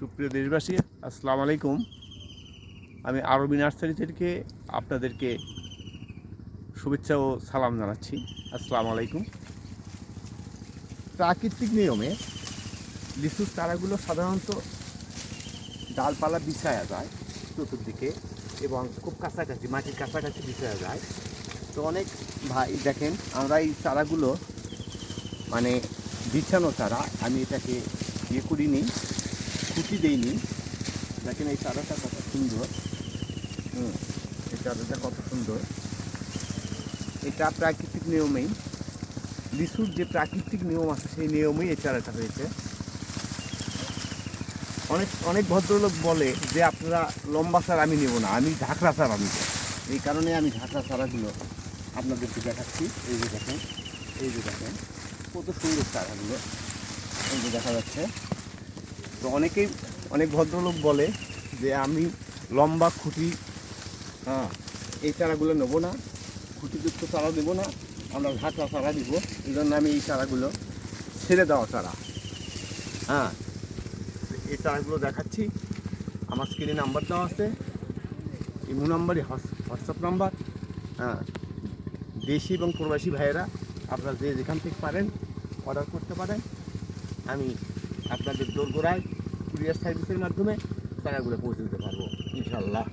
সুপ্রিয় দেশবাসী, আসসালামু আলাইকুম। আমি আরবি নার্সারি থেকে আপনাদেরকে শুভেচ্ছা ও সালাম জানাচ্ছি। আসসালামু আলাইকুম। প্রাকৃতিক নিয়মে লিচুর চারাগুলো সাধারণত ডালপালা বিছায়া যায় চতুর্দিকে এবং খুব কাছাকাছি, মাটির কাছাকাছি বিছায়া যায়। তো অনেক ভাই দেখেন, আমরা এই চারাগুলো মানে বিছানো চারা, আমি এটাকে ইয়ে করিনি। খুঁটি দেইনি। দেখেন এই চারাটা কত সুন্দর। হুম, এই চারাটা কত সুন্দর। এটা প্রাকৃতিক নিয়মেই। লিচুর যে প্রাকৃতিক নিয়ম আছে, সেই নিয়মেই এই চারাটা হয়েছে। অনেক অনেক ভদ্রলোক বলে যে, আপনারা লম্বা চারা আমি নেব না, আমি ঝাঁকড়া চারা নেব। এই কারণে আমি ঝাঁকড়া চারাগুলো আপনাদেরকে দেখাচ্ছি। এই যে দেখেন, এই যে দেখেন, কত সুন্দর চারাগুলো। এই যে দেখা যাচ্ছে। তো অনেকেই, অনেক ভদ্রলোক বলে যে আমি লম্বা খুঁটি হ্যাঁ এই চারাগুলো নেব না, খুঁটিযুক্ত চারা দেবো না, আমরা ঝাঁকড়া চারা দিব, এই জন্য আমি এই চারাগুলো ছেড়ে দেওয়া চারা। হ্যাঁ এই চারাগুলো দেখাচ্ছি। আমার স্ক্রিনে নাম্বার দেওয়া আছে, ইমো নাম্বারই হোয়াটসঅ্যাপ নাম্বার হ্যাঁ। দেশি এবং প্রবাসী ভাইয়েরা, আপনারা যে যেখান থেকে পারেন অর্ডার করতে পারেন। আমি আপনাদের দোরগোড়ায় কুরিয়ার সার্ভিসের মাধ্যমে টাকাগুলো পৌঁছে দিতে পারব ইনশাল্লাহ